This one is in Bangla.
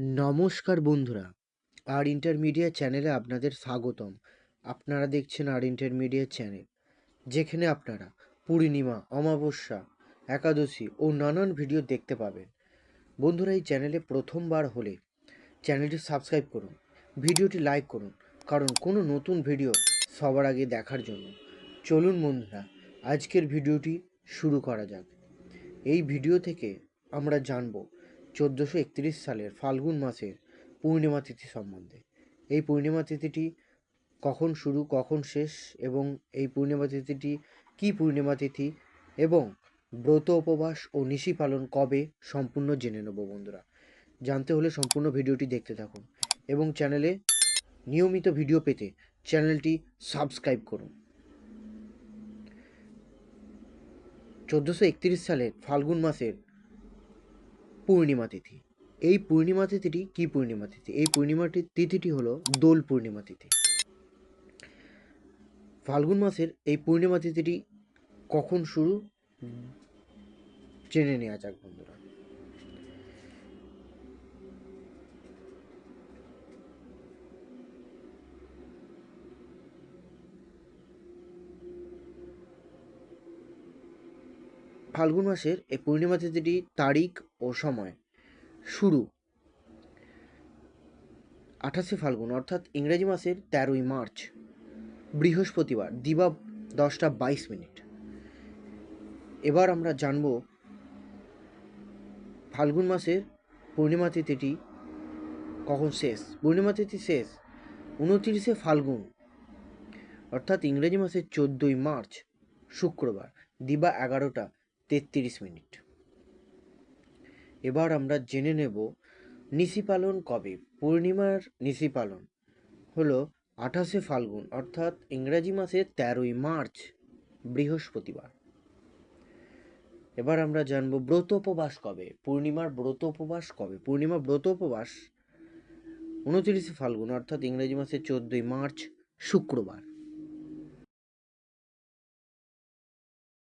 নমস্কার বন্ধুরা, আর ইন্টারমিডিয়া চ্যানেলে আপনাদের স্বাগতম। আপনারা দেখছেন আর ইন্টারমিডিয়া চ্যানেল, যেখানে আপনারা পূর্ণিমা, অমাবস্যা, একাদশী ও নানান ভিডিও দেখতে পাবেন। বন্ধুরা, এই চ্যানেলে প্রথমবার হলে চ্যানেলটি সাবস্ক্রাইব করুন, ভিডিওটি লাইক করুন, কারণ কোনো নতুন ভিডিও সবার আগে দেখার জন্য। চলুন বন্ধুরা, আজকের ভিডিওটি শুরু করা যাক। এই ভিডিও থেকে আমরা জানব চোদ্দোশো একত্রিশ সালের ফাল্গুন মাসের পূর্ণিমা তিথি সম্বন্ধে। এই পূর্ণিমা তিথিটি কখন শুরু, কখন শেষ এবং এই পূর্ণিমা তিথিটি কী পূর্ণিমা তিথি এবং ব্রত উপবাস ও নিশি পালন কবে সম্পূর্ণ জেনে নেব বন্ধুরা। জানতে হলে সম্পূর্ণ ভিডিওটি দেখতে থাকুন এবং চ্যানেলে নিয়মিত ভিডিও পেতে চ্যানেলটি সাবস্ক্রাইব করুন। চোদ্দোশো একত্রিশ সালের ফাল্গুন মাসের পূর্ণিমা তিথি। এই পূর্ণিমা তিথিটি কী পূর্ণিমা তিথি? এই পূর্ণিমাটির তিথিটি হলো দোল পূর্ণিমা তিথি। ফাল্গুন মাসের এই পূর্ণিমা তিথিটি কখন শুরু? জেনে নেওয়া যাক বন্ধুরা। ফাল্গুন মাসের এই পূর্ণিমা তিথিটি তারিখ ও সময়, শুরু আঠাশে ফাল্গুন, অর্থাৎ ইংরেজি মাসের তেরোই মার্চ, বৃহস্পতিবার, দিবা দশটা বাইশ মিনিট। এবার আমরা জানব ফাল্গুন মাসের পূর্ণিমা তিথিটি কখন শেষ? পূর্ণিমা তিথি শেষ উনতিরিশে ফাল্গুন, অর্থাৎ ইংরেজি মাসের চোদ্দোই মার্চ, শুক্রবার, দিবা এগারোটা তেত্রিশ মিনিট। এবার আমরা জেনে নেব নিশি পালন কবে? পূর্ণিমার নিশি পালন হলো আঠাশে ফাল্গুন, অর্থাৎ ইংরাজি মাসের তেরোই মার্চ, বৃহস্পতিবার। এবার আমরা জানব ব্রত উপবাস কবে? পূর্ণিমার ব্রত উপবাস কবে? পূর্ণিমা ব্রত উপবাস উনত্রিশে ফাল্গুন, অর্থাৎ ইংরেজি মাসের চোদ্দোই মার্চ, শুক্রবার।